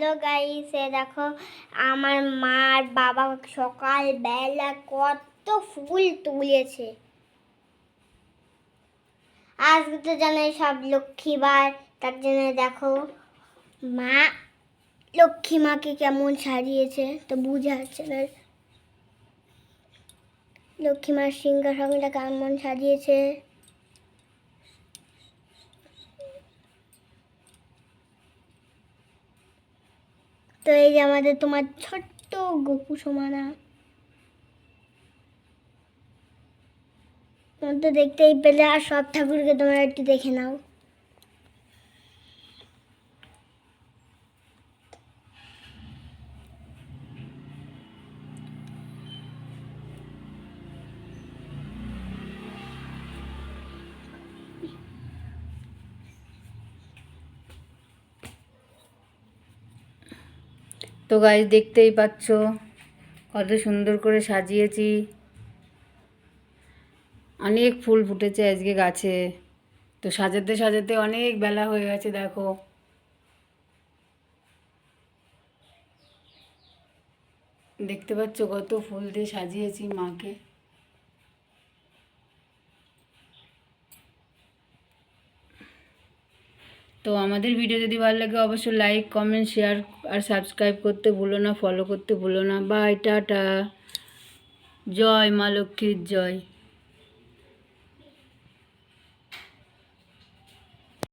Hello guys দেখো আমার মা আর বাবা সকালবেলা কত ফুল তুলেছে। আজকে তো জানাই সব লক্ষ্মীবার তার জন্য দেখো মা লক্ষ্মী মাকে কেমন সাজিয়েছে, তো বুঝা যাচ্ছে না। লক্ষ্মী মার সিংহাসনটা কেমন সাজিয়েছে। তো এই যে আমাদের তোমার ছোট্ট গপু সমানা। তোমার তো দেখতেই পেলে, আর সব ঠাকুরকে তোমরা একটু দেখে নাও। তো গাছ দেখতেই পাচ্ছ কত সুন্দর করে সাজিয়েছি। অনেক ফুল ফুটেছে আজকে গাছে। তো সাজাতে সাজাতে অনেক বেলা হয়ে গেছে, দেখো। দেখতে পাচ্ছ কত ফুল দিয়ে সাজিয়েছি মাকে। তো আমাদের ভিডিও যদি ভালো লাগে, অবশ্যই লাইক কমেন্ট শেয়ার আর সাবস্ক্রাইব করতে ভুলো না ফলো করতে ভুলো না। By tata. জয় মা লক্ষ্মীর জয়।